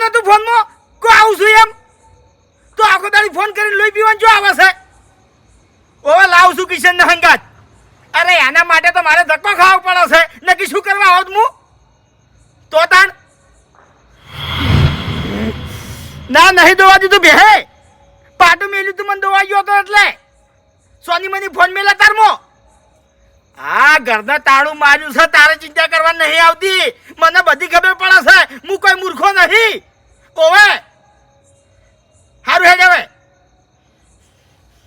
કીધું નતું ફોનમાં? કો આવું છું એમ. તો આખો દાડી ફોન કરીને લોહી પીવાનું જો આવે છે? ઓવે, લાવું છું કિશન ને હંગાત. અરે એના માટે તો મારે ધક્કો ખાવો પડે છે. નક્કી શું કરવા આવત હું તો તાણ. ના, નહીં દોવા દીધું બે પાટું મેલ્યું તું, મને દોવા ગયો હતો એટલે. સોની મની ફોન મેલા તારમો હા ઘરના તાળું માર્યું છે, તારે ચિંતા કરવા નહીં આવતી. મને બધી ખબર પડે છે. હું કોઈ મૂર્ખો નહીં. ઓવે સારું હેડ હવે?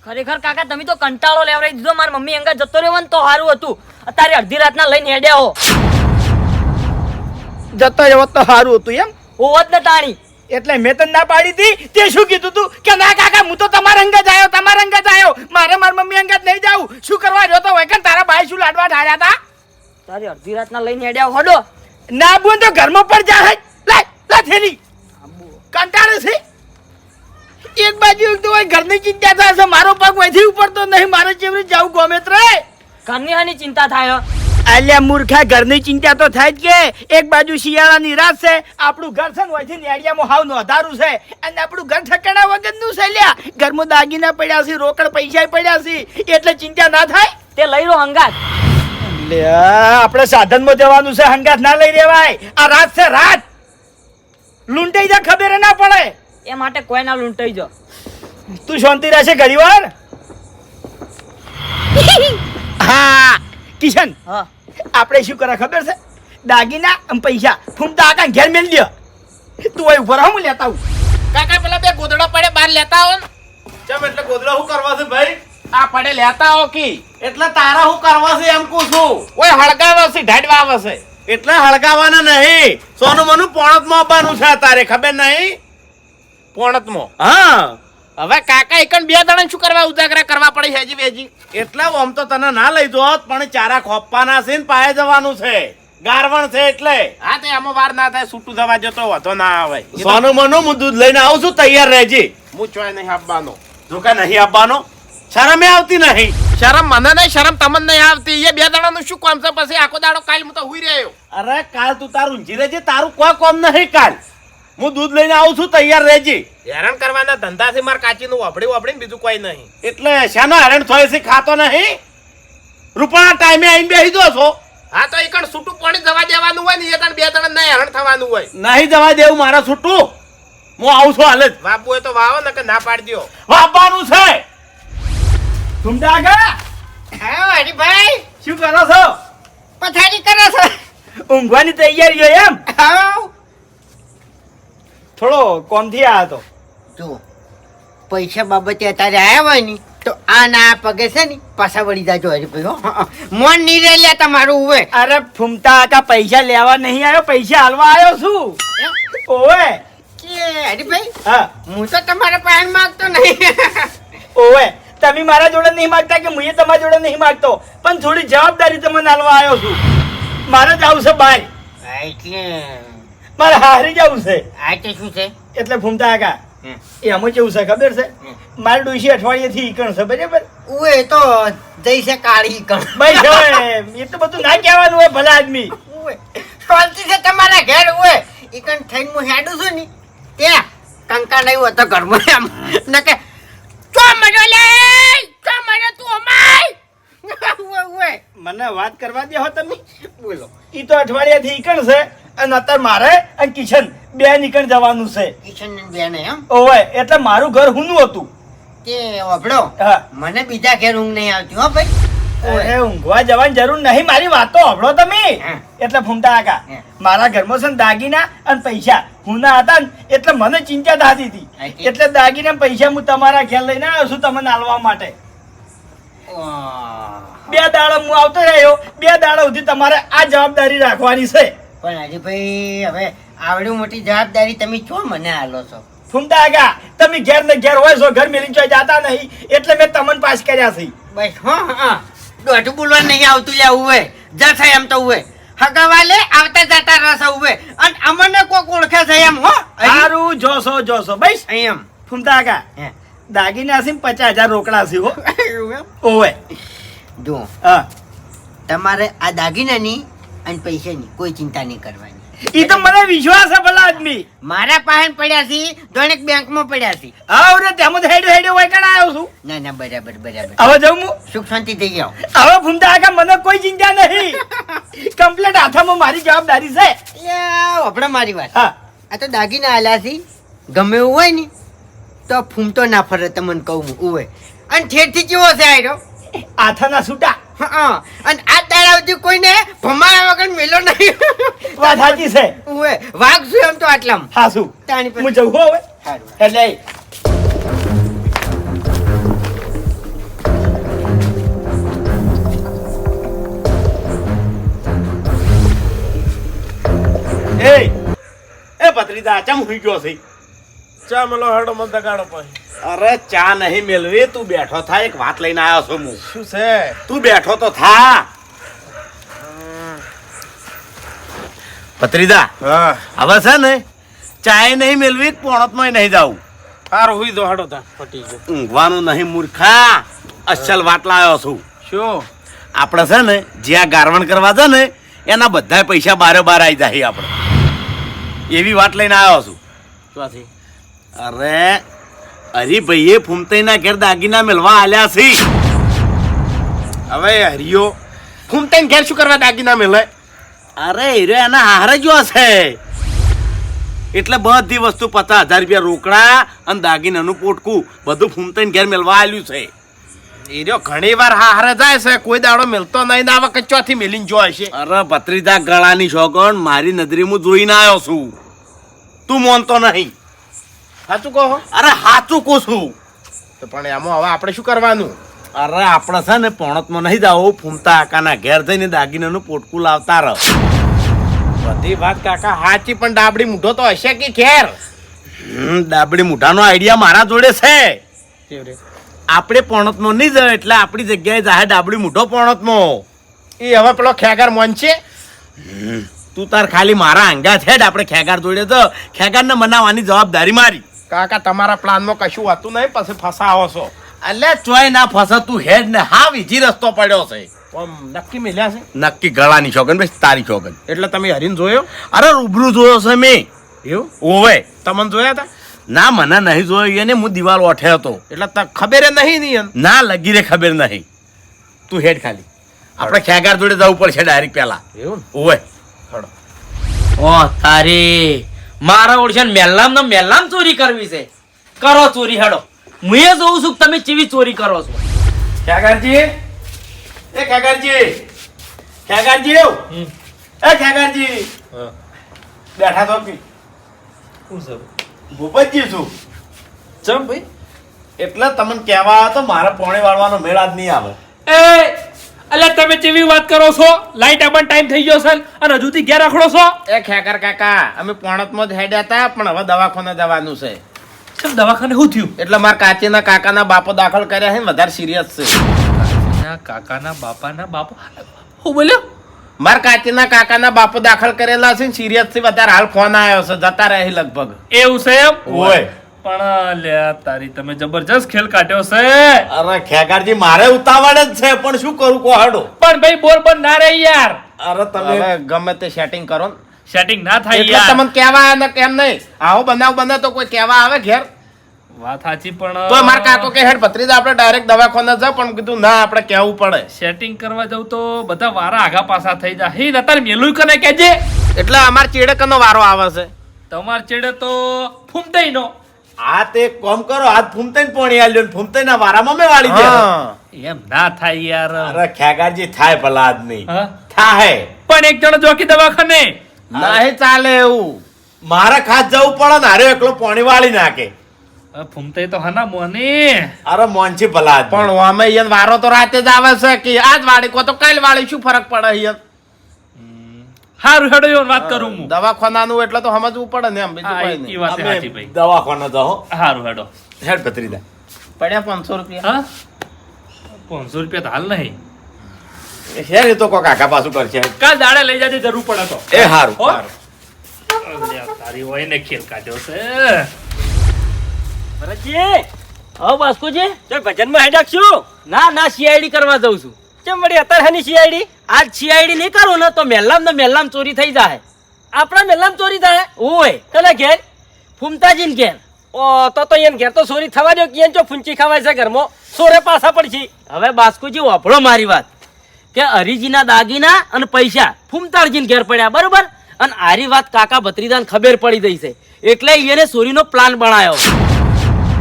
ખરેખર કાકા તમે તો કંટાળો લેવડાવી દીધો. મારી મમ્મી અંગા જતો રહ્યો ને તો સારું હતું. અત્યારે અડધી રાતના લઈને હેડ્યા હો. જતો જવો તો સારું હતું એમ? હોવત ને તાણી. એટલે મેં તને ના પાડી હતી? તે શું કીધું તું? કે ના કાકા હું તો તમારા અંગત આવ્યો તમારા અંગત આવ્યો. મારે મારી મમ્મી અંગત નહીં જાઉં શું કરવા તો હોય કે તારા ભાઈ શું લાડવા ઢાળ્યા હતા તારી અડધી રાતના લઈને હેડ્યા હોડો. ના બોન તો ઘરમાં પણ જા લાય લા થેલી. કંટાળે છે? એક બાજુ તો હોય ઘરની ચિંતા થાય છે મારો પગ વધી ઉપડતો નહીં મારે ચેવરી જવું ગમે ત્રે. ઘરની હાની ચિંતા થાય. અલ્યા મૂર્ખા ઘરની ચિંતા તો થાય જ કે. એક બાજુ શિયાળાની રાત છે આપણું ઘર છે ને વહીથી નેડિયામાં હાવ નોંધારું છે. અને આપણું ઘર ઠકાણા વગરનું છે લ્યા ઘરમાં દાગીના પડ્યા છે રોકડ પૈસા પડ્યા છે એટલે ચિંતા ના થાય? તે લઈ લો હંગાત. લે આપણે સાધનમાં જવાનું છે હંગાત ના લઈ રેવાય. આ રાત છે રાત. લૂંટાઈ જા ખબર ના પડે. એ માટે કોઈ ના લૂંટાઈ જો તું શાંતિ રહેશે ઘણી વાર હા કિશન હા. આપણે શું કરે ખબર છે? દાગીના અને પૈસા. ફૂમતા આકા ઘેર મેલ લ્યો તું અહીં ઉપર હું લેતા આવું. કાકા પેલા બે ગોદડા પડે બહાર લેતા આવો ને. ચમ એટલે ગોદડા શું કરવા છે ભાઈ? આ પડે લેતા આવો કી. એટલે તારા હું કરવા છે એમ કહું છું. ઓય હળગાવે છે ઢાડવા આવે છે. એટલે હળગાવાના નહીં. સોનું મનું પોણતમાં આપવાનું છે તારે ખબર નહીં? પોણતમાં? હા. હવે કાકા એકન બે દણા શું કરવા ઉજાગરા કરવા પડે હજી વેજી એટલે આમ તો તને ના લઈ જોત પણ ચારા ખોપવાના છે ને પાયે જવાનું છે. ગારવણ છે એટલે. હા તે આમાં વાર ના થાય છૂટું થવા જતો વધો ના આવે. સોનું મનું હું દૂધ લઈને આવું છું તૈયાર રહેજે. હું ચોય નહીં આપવાનો. જો કે નહીં આપવાનો. શરમે આવતી નહીં. શરમ મને નહીં શરમ તમને નહીં આવતી. એ બે દણાનું શું કામ છે? પછી આખો દાડો કાલ હું તો હુઈ રહ્યો. અરે કાલ તું તારું જીરે રહેજે. તારું કોઈ કોમ નહીં કાલ. હું દૂધ લઈને આવું છું તૈયાર રહેજે. હેરાન કરવાના ધંધાથી માર કાચીનું વાપડી વાપડીને બીજું કોઈ નહીં. એટલે શાનો હેરાન થાય છે ખાતો નહીં? રૂપાણા ટાઈમે આવીને બેસી દો છો. હા તો એકણ છૂટું પાણી જવા દેવાનું હોય ને એ તને બે ત્રણ નહીં હેરાન થવાનું હોય. નહીં જવા દેવું મારા છૂટું હું આવું છું હાલ જ. બાપુ એ તો વાવો ને કે ના પાડી દ્યો વાપવાનું છે. આગા હા હરીભાઈ શું કરો છો? પથારી કરો છો. ઊંઘવાની તૈયારી હોય એમ? હા. થોડો કોમથી આવ્યો તો. જો પૈસા બાબતે અત્યારે આવ્યા હોય ને તો આ ના પગે છે ને પાછા વળી જાજો હરીભાઈ. મોન નહીં રહેલા તમારું ઉવે. અરે ફૂમતા હતા પૈસા લેવા નહીં આવ્યો પૈસા હાલવા આવ્યો છું. ઓવે. કે હરીભાઈ હા. હું તો તમારા પાસે માંગતો નહીં. ઓવે. તમે મારા જોડે નહીં માગતા કે હું તમારા જોડે નહીં માગતો. પણ થોડી જવાબદારી તમને હાલવા આવ્યો છું. મારે જવું છે એટલે મારે હારી જવું છે. આ તે શું છે? એટલે ફૂમતા આગા. એ અમે કેવું છે ખબર છે. મારે ડોશી અઠવાડિયેથી ઈકણ છે બરાબર? ઉવે તો જઈ છે કાળી ઈકણ. ભાઈ એ તો બધું ના કહેવાનું હોય ભલા આદમી. શાંતિ છે તમારા ઘેર ઉવે. ઈકણ થઈને હું હેડું છું ને ત્યાં કંકા નહીં હોતો ઘરમાં. એમ નકે ચો મને વાત કરવા દે હો તમે. બોલો. ઈ તો અઠવાડિયાથી ઈકણ છે અને અત્યારે મારે અને કિશન બે નીકળ જવાનું છે. કિશન ને એમ ઓવે એટલે મારું ઘર હુનું હતું. તે ઓભળો. મને બીજા ઘેર ઊંઘ નહીં આવતી હો ભાઈ. અરે ઊંઘવા જવાની જરૂર નહીં. મારી વાતો સાંભળો તમે. એટલે ફૂમતા આકા મારા ઘરમાં છે ને દાગીના અને પૈસા. હુના હતા ને એટલે મને ચિંતા થતી હતી. એટલે દાગીના પૈસા હું તમારા ઘેર લઈને આવ્યો છું તમને આલવા માટે. બે દાડો હું આવતો રહ્યો. બે દાડો સુધી તમારે આ જવાબદારી રાખવાની છે. પણ હરીભાઈ હવે આવડી મોટી જવાબદારી તમે છો મને આલો છો? ફૂમતા આગા તમે ઘેર ને ઘેર હોય છો ઘર મેલી જાતા નહીં. એટલે મેં તમને પાસ કર્યા છે. બસ હા હા. દોઢું બોલવા નહીં આવતું લે ઉવે. જશે એમ તો ઉવે. હગાવાલે આવતા જતા રસ ઉવે. અને અમને કોક ઓળખે છે એમ હો? સારું જોશો જોશો બસ. એમ. ફૂમતા કા. દાગીના છે ને પચાસ હજાર રોકડા છે હો? ઓવે જો હા. તમારે આ દાગીનાની અને પૈસાની કોઈ ચિંતા નહીં કરવાની. ઈ તો મને વિશ્વાસ છે ભલા આદમી મારા પાસે પડ્યા છે દોણેક બેંકમાં પડ્યા છે. હા રે તેમાં હેડે હેડે હોય કણ આવ્યો છું. ના ના બરાબર બરાબર. હવે જાઉં હું? સુખ શાંતિ થઈ જાઓ. હવે ભૂમતા આગા મને કોઈ ચિંતા નહીં. કમ્પ્લેટ હાથામાં મારી જવાબદારી છે. આપણે મારી વાત. હા. આ તો દાગીના આલા છે. ગમે એવું હોય ને તો ફૂમતો ના ફરે તમને કહું હું ઉવે. અને ઠેરથી કેવો છે આયરો? આથાના છૂટા હા અને આ સુધી કોઈને ભમાયા વગર મેલો નહીં. વાત સાચી છે. ઉવે વાઘ છું એમ તો આટલા હા શું? તાણી પર. હું જવું હવે. એટલે એ. એ. ચમ હુઈ ગયો છે? ચમ લો હેડો મન તગાડો પછી. અરે ચા નહીં મેલવી તું બેઠો થા એક વાત લઈને આવ્યો છું હું. શું છે? તું બેઠો તો થા. પત્રીદા હવે છે ને ચાય નહીં મેલવી પોણતમાં નહીં જાવું સારું હુઈ દોહાડો તા પટી ગયો. ઊંઘવાનું નહીં મૂર્ખા. અસલ વાત લાવ્યો છું. શું? આપણે છે ને જ્યાં ગારવણ કરવા છે ને એના બધા પૈસા બારે બાર આવી જાય આપણે. એવી વાત લઈને આવ્યો છું. અરે હરીભાઈએ ફૂમતાઈના ઘેર દાગીના મેળવા આલ્યા છે. હવે હરિયો ફૂમતાઈને ઘેર શું કરવા દાગીના મેલે? અરે હીરો એના હારે જો છે એટલે બધી વસ્તુ પચાસ હજાર રૂપિયા રોકડા અને દાગીનાનું પોટકું બધું ફૂમતાઈને ઘેર મેળવા આવ્યું છે. એ રહ્યો ઘણી વાર હારે જાય છે કોઈ દાડો મેલતો નહીં ના વખત ચોથી મેલીને જોય છે અરે ભત્રીજા ગળાની શોગણ મારી નજરે હું જોઈને આવ્યો છું. તું મોનતો નહીં. સાચું કહો અરે સાચું કહું છું. તો પણ એમાં હવે આપણે શું કરવાનું? અરે આપણે છે ને પોણતમાં નહીં જાવ ફૂમતા આકાના ઘેર જઈને દાગીનાનું પોટકું લાવતા રહ. બધી વાત કાકા હાચી પણ ડાબડી મૂઢો તો હશે કે ઘેર? હમ, ડાબડી મૂઢાનો આઈડિયા મારા જોડે છે. આપણે પોણતમાં નહીં જાય એટલે આપણી જગ્યાએ જાહે ડાબડી મૂઢો પોણતમાં. એ હવે પેલો ખેગર મન છે? તું તાર ખાલી મારા આંગા છે આપણે ખેગાર જોડે તો ખેગારને મનાવવાની જવાબદારી મારી. કાકા તમારા પ્લાનમાં કશું હતું નહીં પછી ફસાવો છો. એટલે ચોય ના ફસા તું હેડ ને હા બીજી રસ્તો પડ્યો છે. નક્કી મિલ્યા છે? નક્કી ગળાની શોગન ભાઈ તારી શોગન એટલે તમે હરીને જોયો? અરે રૂબરૂ જોયો છે મેં. એવું? ઓવે. તમને જોયા હતા? ના મને નહીં જોયો એને હું દિવાલ ઓઠે હતો. એટલે ત- ખબર નહીં નહીં ના લગી રે ખબર નહીં. તું હેડ ખાલી. આપણે ખેગાર જોડે જવું પડશે ડાયરેક્ટ પહેલા. એવું ઓવે. હડો. ઓ તારી. મારા ઓળખાણ મેલ્લામ ને મેલ્લામ ચોરી કરવી છે. કરો ચોરી હેડો. હું એ જોઉં છું કે તમે ચીવી ચોરી કરો છો. ખેગારજી એ ખેગારજી ખેગારજી હમ. એ ખેગારજી બેઠા તો કી ભૂપતજી છું. ચમ ભાઈ? એટલે તમને કહેવા તો મારા પોણે વાળવાનો મેળ આજ નહીં આવે. એ અલ્યા તમે કેવી વાત કરો છો? લાઈટ આપણ ટાઈમ થઈ ગયો છે અને હજુથી ઘેર રખડો છો? એ ખેકર કાકા અમે પોણતમાં જ હેડ્યા હતા પણ હવે દવાખાને જવાનું છે. કેમ દવાખાને શું થયું? એટલે મારા કાચીના કાકાના બાપો દાખલ કર્યા છે ને વધારે સિરિયસ છે. ના કાકાના બાપાના બાપો? હું બોલ્યો? મારા કાચીના કાકાના બાપો દાખલ કરેલા છે ને સિરિયસથી વધારે હાલ ફોન આવ્યો છે જતા રહે લગભગ. એવું છે એમ? ઓય પણ લ્યા તારી તમે જબરજસ્ત ખેલ કાઢ્યો છે. અરે ખેગારજી મારે ઉતાવળ જ છે પણ શું કરું કોહાડો પણ ભાઈ બોર બોર ના રે યાર. અરે તમે ગમે તે સેટિંગ કરો. સેટિંગ ના થાય એટલે તમને કહેવા આવે ને કેમ નહીં. આવો બનાવ બને તો કોઈ કહેવા આવે ઘેર. વાત સાચી પણ તો માર કાકો કે હેડ ભત્રીજા આપણે ડાયરેક્ટ દવાખાને જા પણ કીધું ના આપણે કહેવું પડે. સેટિંગ કરવા જવું તો બધા વારા આગા પાછા થઈ જાય. હે નતર મેલું કને કેજે એટલે અમાર ચેડકનો વારો આવે છે. તમાર ચેડે તો ફૂમતાઈ નો આ તે કોમ કરો આજ ફૂમતાઈ પોણી આલ્યો ને ફૂમતાઈ ના વારામાં મેં વાળી દે. એમ ના થાય યાર. અરે ખ્યાગારજી થાય ભલા આદમી? થાય પણ એક જણો જોકી દવાખાને. નહીં ચાલે એવું. મારે ખાસ જવું પડે ને હારે એકલો પોણી વાળી નાખે. ફૂમતાઈ તો હના મોની. અરે મોનછી ભલા. પણ અમે વારો તો રાતે જ આવે છે કે આજ વાળી કો તો કાલ વાળી શું ફરક પડે અહીંયા હારું હેડો એવો વાત કરું હું. દવાખાનાનું એટલે તો સમજવું પડે ને એમ બીજું કઈ નહીં. વાત સાચી ભાઈ. દવાખાના જાઓ. હારું હેડો. હેડ ભત્રીજા. પડ્યા પાંચસો રૂપિયા? હા? પાંચસો રૂપિયા તો હાલ નહીં. હેર એ તો કોક કાકા પાછું કરશે. કાલ દાડે લઈ જાજે જરૂર પડે તો. એ હારું હો? હારું. તારી હોય ને ખેલ કાઢ્યો છે. ભરતજી હવે બાસ્કુજી. ચાલ ભજનમાં હેડાક છું ના ના સીઆઈડી કરવા જઉં છું. કેમ વળી અત્યારે હની સીઆઈડી આજ સીઆઈડી નહીં કરું ને તો મેલ્લામ ને મેલ્લામ ચોરી થઈ જાય આપણા મેલામ ચોરી થાય ઓય કને ઘેર? ફૂમતાજીને ઘેર. ઓ તો તો એને ઘેર તો ચોરી થવા દો કે ચો ફૂંચી ખવાય છે ઘરમાં. સોરે પાછા પડશે. હવે બાસ્કુજી વાપરો મારી વાત. કે હરીજીના દાગીના અને પૈસા ફૂમતાળજીને ઘેર પડ્યા બરોબર? અને આરી વાત કાકા ભત્રીદાન ખબર પડી ગઈ છે. એટલે એને ચોરીનો પ્લાન બનાવ્યો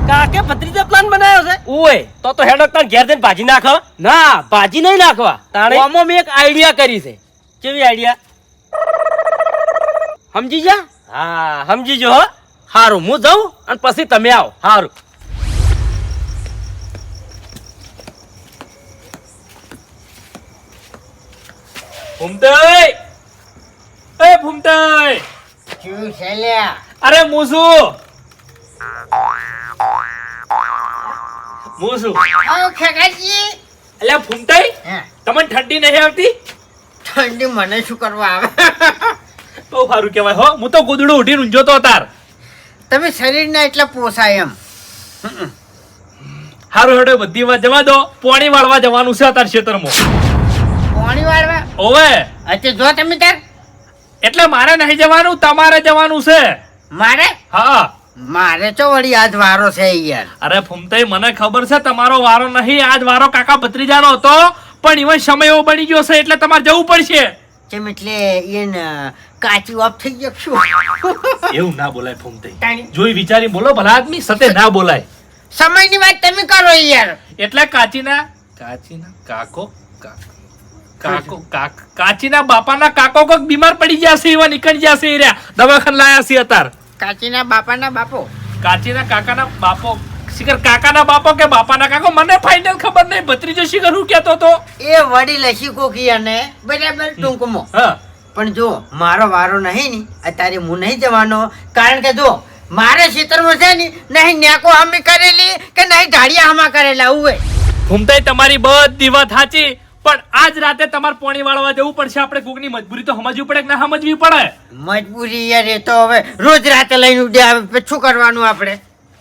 કાકે ભત્રીજા પ્લાન બનાવ્યો છે? ઓય તો તો હેડક તાર ઘેર જઈને ભાજી નાખો. ના. ભાજી નહીં નાખવા. તાણે? આમાં મેં એક આઈડિયા કરી છે. કેવી આઈડિયા સમજી જા હા સમજી જો હો. હારું હું જાઉં અને પછી તમે આવો. સારું ભૂમતાઈ! એ શું છે અરે મૂસુ! એટલે ફૂમતાઈ? હે. તમને ઠંડી નહીં આવતી? ઠંડી મને શું કરવા આવે? બહુ સારું કહેવાય હો. હું તો ગુદડું ઉઠીને ઊંઝો તો તાર. તમે શરીરના એટલા પોસાય એમ. હારું હેડો બધી વાત જવા દો. પોણી વાળવા જવાનું છે તાર ખેતરમાં પોણી વાળવા? ઓવે. અચ્છા જો તમે તાર. એટલે મારે નહીં જવાનું તમારે જવાનું છે. મારે? હા. મારે તો વળી આજ વારો છે યાર. અરે ફૂમતાઈ મને ખબર છે તમારો વારો નહીં આજ વારો કાકા ભત્રીજાનો હતો પણ ઈવન સમય એવો બની ગયો છે એટલે તમારે જવું પડશે. કેમ એટલે એને કાચી ઓફ થઈ ગયો શું એવું ના બોલાય ફૂમતાઈ. જોઈ વિચારી બોલો ભલા આદમી સતે ના બોલાય. સમયની વાત તમે કરો યાર. એટલે કાચીના કાચીના કાકો કાક- કાકો કાક કાચીના બાપાના કાકો કોક બીમાર પડી ગયા છે એવા નીકળી ગયા છે એ રહ્યા. દવાખાને લાયા છે અત્યાર. કાચીના બાપાના બાપો. કાચીના કાકાના બાપો. શિખર કાકાના બાપો કે બાપાના કાકો? મને ફાઇનલ ખબર નહીં. ભત્રીજો શિખર હું કહેતો તો એ વડી લસી કોકી અને બરાબર ટૂંકમાં. હા. પણ જો મારો વારો નહીં ની અત્યારે હું નહીં જવાનો. કારણ કે જો મારે ખેતરમાં છે ને નહીં નેકો હમી કરેલી કે નહીં ઢાળિયા હમા કરેલા ઉવે. ઘૂમતાઈ તમારી બધી વાત સાચી. પણ આજ રાતે તમારે પોણી વાળવા જવું પડશે. આપણે કોકની મજબૂરી તો સમજવી પડે કે ના સમજવી પડે? મજબૂરી યાર એ તો હવે રોજ રાતે લઈને ઉડે આવે પછી શું કરવાનું આપણે?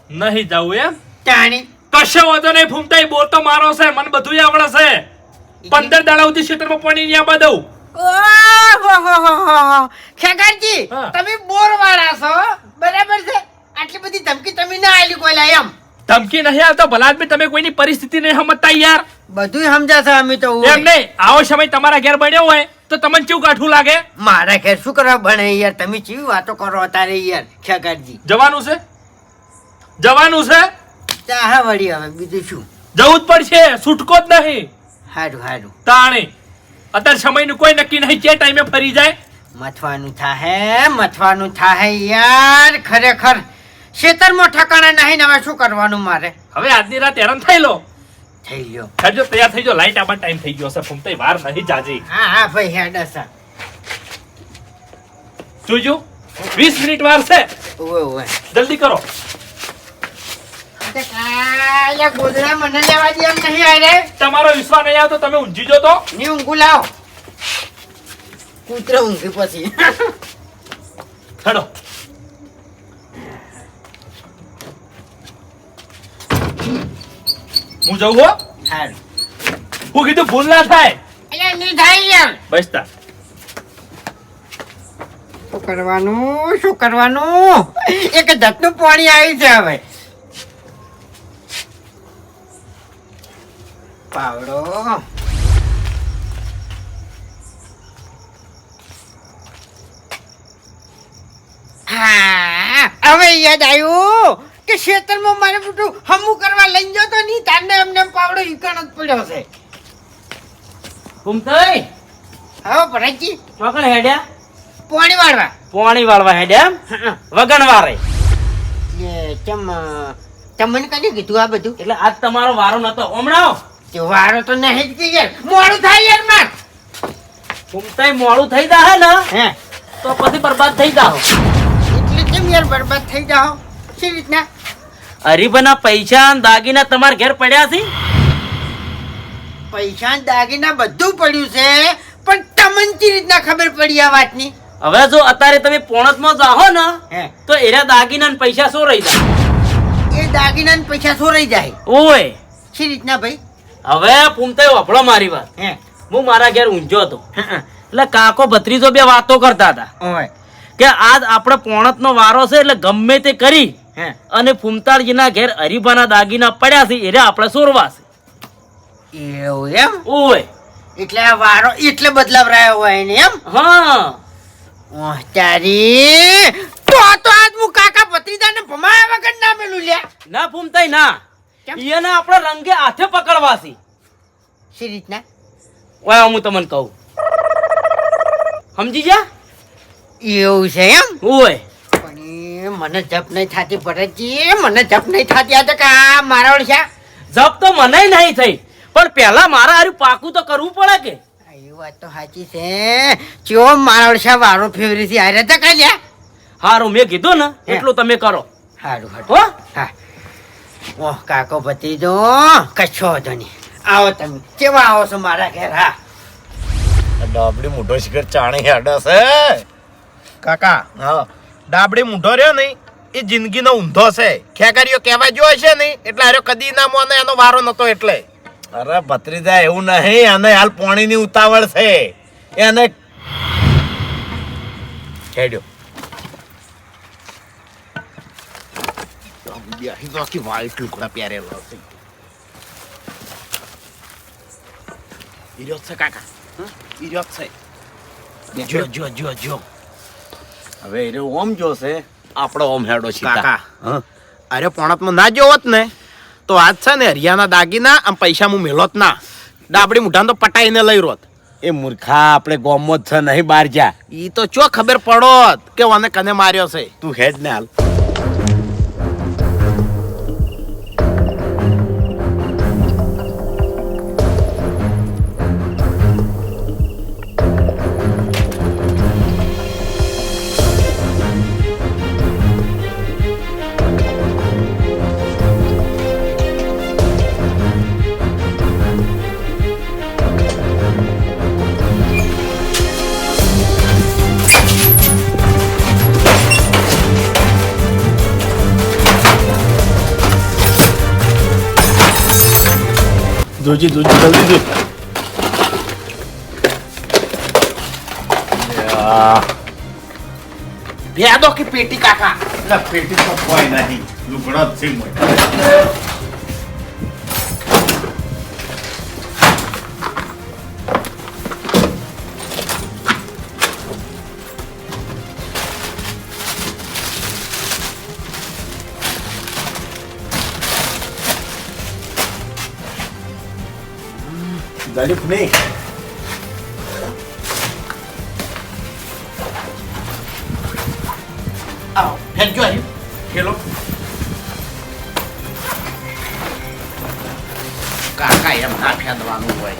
નહીં જવું એમ? તાણી. કશો વાંધો નહીં ફૂમતાઈ બોર તો મારો છે મને બધું આવડે છે પંદર દાડા સુધી ખેતરમાં પોણી નહીં આપવા દઉં. ખેગારજી. તમે બોર વાળા છો બરાબર છે? આટલી બધી ધમકી તમે ના આલી કોઈ એમ. ધમકી નહીં આવતો ભલા તમે કોઈની પરિસ્થિતિ નહીં સમજતા યાર. બધું સમજાશે અમે તો. એમ નહીં આવો સમય તમારા ઘેર બન્યો હોય તો તમને કેવું કાઠું લાગે? મારા ઘેર શું કરવા ભણે યાર? તમે કેવી વાતો કરો તારે યાર ખેકરજી જવાનું છે? જવાનું છે? ચાહા વળી હવે બીજું શું? જવું જ પડશે છૂટકો જ નહીં. હારું હારું. તાણે. અત્યારે સમયનું કોઈ નક્કી નહીં જે ટાઈમે ફરી જાય? મથવાનું થાહે મથવાનું થાહે યાર ખરેખર. ખેતરમાં ઠકાણા નહીં હવે શું કરવાનું મારે? હવે આજની રાત હેરાન થઈ લો. થઈ ગયો. ખરજો તૈયાર થઈ ગયો લાઈટ આમાં ટાઈમ થઈ ગયો છે ફૂમતાઈ વાર નહીં જાજી. હા હા ભાઈ હેડ હશે. જોજો. વીસ મિનિટ વાર છે. જલ્દી કરો. ગોદડા મને લેવા દે એમ નહીં આરે તમારો વિશ્વાસ નહીં આવતો તમે ઊંઘી જો તો. ની ઊંઘું લાવ. કૂતરો ઊંઘી પછી. હેડો હું જઉં હો? હાલ હું કીધું ભૂલ ના થાય. એટલે નહીં થાય એમ. બસતા. શું કરવાનું? શું કરવાનું? એક જાતનું પાણી આવી છે હવે. પાવડો. હા હવે યાદ આવ્યું? કે ખેતરમાં મારે બધું હમું કરવા લઈ જતો નહીં તારને એમને પાવડો ઈકણ જ પડ્યો છે. ફૂમતાઈ હા ભરાજી ચોકણ હેડ્યા? પાણી વાળવા. પોણી વાળવા હેડ્યા વગણ વારે. ચમ તમને કદી કીધું આ બધું? એટલે આજ તમારો વારો નતો. હમણાં તે વારો તો નહીં જ યાર મોડું થાય યાર માર. ફૂમતાઈ મોડું થઈ જાહે ને હે. તો પછી બરબાદ થઈ જાઓ એટલે કેમ યાર બરબાદ થઈ જાઓ શી રીતના? હરીભાના પૈસા દાગીના તમારા ઘેર પડ્યા છે? પૈસા દાગીના બધું પડ્યું છે પણ તમને કી રીતના ખબર પડી આ વાતની? હવે જો અત્યારે તમે પોણતમાં જાહો ને તો એના દાગીના પૈસા શું રહી જાય? એ દાગીના પૈસા શું રહી જાય? ઓય. શી રીતના ભાઈ? હવે ફૂમતાઈ વફળો મારી વાત. હે. મારા ઘેર ઊંઝો હતો. એટલે કાકો ભત્રીજો બે વાતો કરતા હતા કે આજ આપણે પોણતનો વારો છે એટલે ગમે તે કરી અને ફૂમતાળજીના ઘેર હરીફાના દાગીના પડ્યા છે એટલે આપણે સોરવા છે. એવું એમ? ઓય એટલે વારો એટલે બદલાવ રહ્યો હોય ને એમ? હા. તારી. તો તો આજ હું કાકા ભત્રીજાને ભમાયા વગર ના મેલું લે ના ફૂમતાઈ ના? એને આપણે રંગે હાથે પકડવા છે. શી રીતના? ઓય હું તમને કહું. સમજી જા એવું છે એમ? ઓય મને જપ નહીં થતી ભરતજી મને જપ નહીં થતી આ તો કા મારા ઓળખ્યા જપ તો મને નહીં થઈ પણ પહેલા મારા હારું પાકું તો કરવું પડે કે? એ વાત તો સાચી છે. ચો મારા ઓળખ્યા વારો ફેવરી થી હારે તો કઈ લ્યા હારું મેં કીધું ને એટલું તમે કરો. હારું હો? હા. ઓહ કાકો ભતીજો કશો વાંધો નહીં. આવો તમે. કેવા આવો છો મારા ઘેર? હા. ડાબડી મોટો શિખર ચાણી હેડે છે. કાકા હા. ડાબડી મૂઢો રહ્યો નહીં, એ જિંદગીનો ઊંધો છે. ખેકરીઓ કહેવા જો હશે નહીં, એટલે અરે કદી ના મોને એનો વારો નતો એટલે. અરે ભત્રીજા એવું નહીં અને હાલ પોણીની ઉતાવળ છે. એને ખેડ્યો. વાઈટ લુકડા પહેરેલો છે હીરો છે કાકા. હીરો છે. જો જો જો જો હવે એ ઓમ જોશે. આપણો ઓમ હેડો છે કાકા. અરે પોણતમાં ના જોવત ને. તો આજ છે ને હરિયાના દાગીના આમ પૈસા હું મેલોત ના. ડાબડી મુઠાન તો પટાઈને લઈ રોત. એ મૂર્ખા આપણે ગોમો જ છે નહીં બહાર જા ઈ તો ચો ખબર પડોત કે મને કને માર્યો છે. તું હેડ ને હાલ. જોજી જોજી જલ્દી જો. ભેદો કે પેટી કાકા. પેટી તો કોઈ નહીં. લુગડો જ છે દલીપ નહીં. આવો ફેરજો અહીં. ખેલો. કાકા એમ ના ફેદવાનું હોય.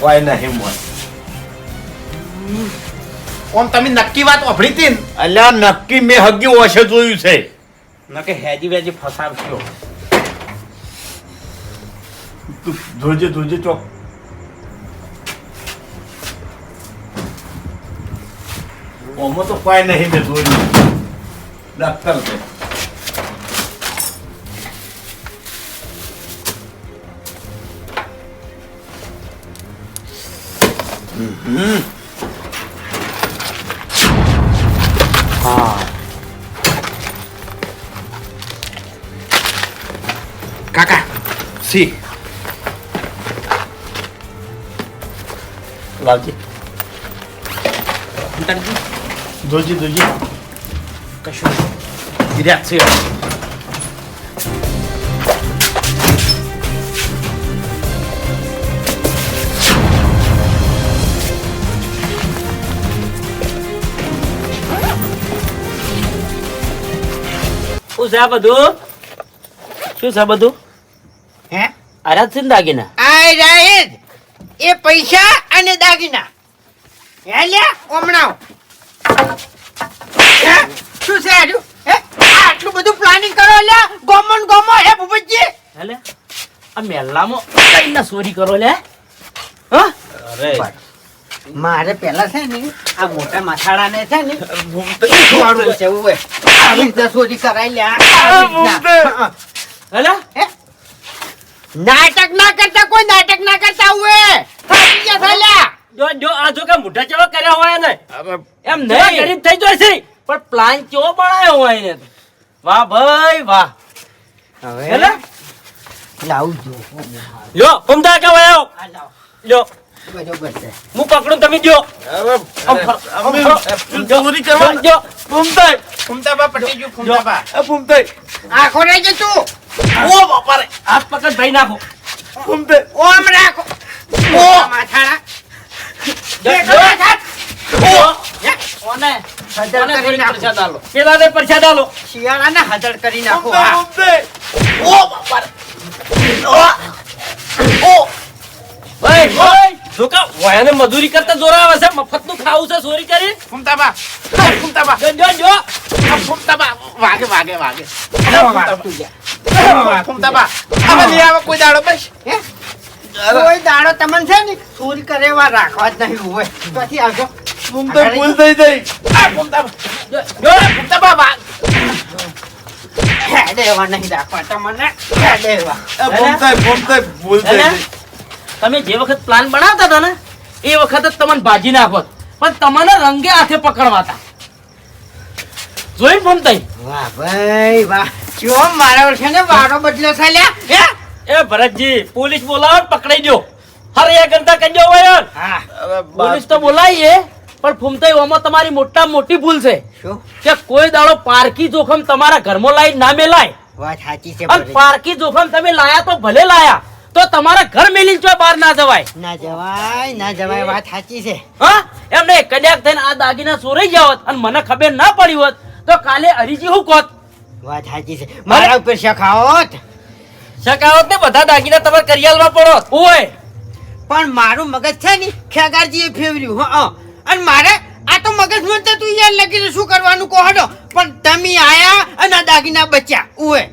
કોઈ નહીં મોય ઓમ તમે નક્કી વાત વાપરી હતી ને? અલ્યા નક્કી મેં હગી ઓછે જોયું છે. નકે હેજી વેજી ફસાવશો. તું ધોજે જોજે ચોક. ઓમાં તો કોઈ નહીં મેં જોયું ડોક્ટર છે કાકા સી. લાવજી જોજી જોજી કશું ગિર્યા છે શું છે આ બધું શું છે આ બધું હે આરા જ છે ને દાગીના આય રાહેદ એ પૈસા અને દાગીના હે લ્યા ઓમણાવ હે? શું છે આજુ હે? આટલું બધું પ્લાનિંગ કરો લ્યા ગોમો ને ગોમો હે ભૂપતજી? હેલે? આ મેલ્લામાં કઈ ચોરી કરો લે? હા? અરે. મારે પેલા છે ને આ મોટા માથાડાને છે ને શીખવાડવું છે ઉવે. આવી રીતે ચોરી કરાય લ્યા હેલે નાટક ના કરતા કોઈ નાટક ના કરતા ઉવે થાકી ગયા જો જો આ જો કે મુઢા ચેવા કર્યા હોય ને એમ એમ નહીં. ગરીબ થઈ જાય છે. પણ પ્લાન કેવો બનાવ્યો હોય એને વાહ ભાઈ વાહ. હવે એટલે લાવું જો લ્યો ફૂમતા કે વાયો લ્યો. હું પકડું તમે જો. ચોરી કરવા જો ફૂમતાઈ. બા પટી ગયું ફૂમતાબા. એ ફૂમતાઈ. આખો રહી જતું. ઓ બાપા રે હાથ પકડ ભાઈ નાખો. ફૂમતાઈ. ઓમ રાખો. ઓ. માથાડા મજૂરી કરતા જોરા આવે છે. મફતનું ખાવું છે ચોરી કરી. ફૂમતાબા. ફૂમતાબા. જો જો જો ફૂમતાબા. વાગે વાગે વાગે. ફૂમતાબા. આવા લઈ આવો કોઈ દાડો બસ. હે? કોઈ દાડો તમને છે ને ચોરી કરે એવા રાખવા જ નહીં હોય. પછી આવજો. ફૂમતાઈ ભૂલ થઈ જઈ આ ફૂમતાબા જો નહીં રાખવા તમને. ભૂલ થઈ તમે જે વખત પ્લાન બનાવતા હતા ને એ વખત જ તમને ભાજી નાખોત પણ તમને રંગે હાથે પકડવાતા જોઈ ફૂમતાઈ વાહ ભાઈ વાહ. જો મારા વર્ષે ને વારો બદલ્યો છે લ્યા. હે? એ ભરતજી પોલીસ બોલાવો પકડાઈ દો હરિયા કરતા કજો વયો હા. પોલીસ તો બોલાવીએ પણ ફૂમતાઈ ઓમાં તમારી મોટા મોટી ભૂલ છે. કે કોઈ દાડો પારકી જોખમ તમારા ઘરમાં લાઈ ના મેલાય. વાત સાચી છે અને પારકી જોખમ તમે લાયા તો ભલે લાયા તો તમારા ઘર મેલીને જો બહાર ના જવાય. ના જવાય ના જવાય વાત સાચી છે. હા? એમને કદાચ થઈને આ દાગીના ચોરાઈ ગયા હોત અને મને ખબર ના પડી હોત તો કાલે હરીજી હું કોત? વાત સાચી છે. મારા ઉપર શખાવત શકાવત ને બધા દાગીના તમારે કરિયાલમાં પડો. ઓય પણ મારું મગજ છે ને ખેગારજી એ ફેવર્યું હા. અને મારે આ તો મગજ મન તો તું યાર લગીને શું કરવાનું કહો હડો. પણ તમે આયા અને આ દાગીના બચ્યા ઓય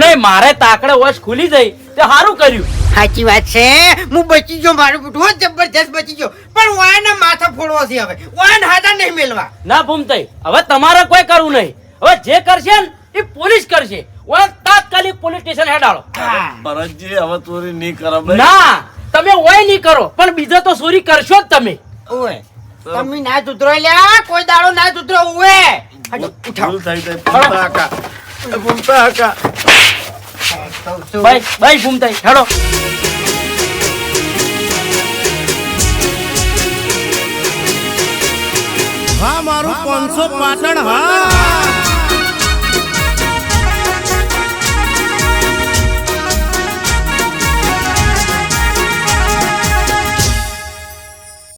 નહીં મારે તાકડે વોચ ખુલી જઈ તે સારું કર્યું. સાચી વાત છે હું બચી ગયો મારું બેટું જબરજસ્ત બચી ગયો. પણ વાયના માથા ફોડવો છે હવે વાયન હાથા નહીં મેલવા. ના ભૂમતઈ હવે તમારે કોઈ કરવું નહીં. હવે જે કરશે ને એ પોલીસ કરશે. ઓય તાત્કાલિક પોલીસ સ્ટેશન હેડાળો. ભરતજી હવે ચોરી નહીં કરો ના તમે ઓય નહીં કરો પણ બીજો તો ચોરી કરશો જ તમે. ઓય તમે ના સુધરો લ્યા કોઈ દાડો ના સુધરો ઓય. ઉઠાવ. ભૂલ થઈ ગઈ ફૂમતા કાકા ભાઈ ભાઈ ભૂમતાઈ હેડો. હા મારું પાંચસો પાટણ હા.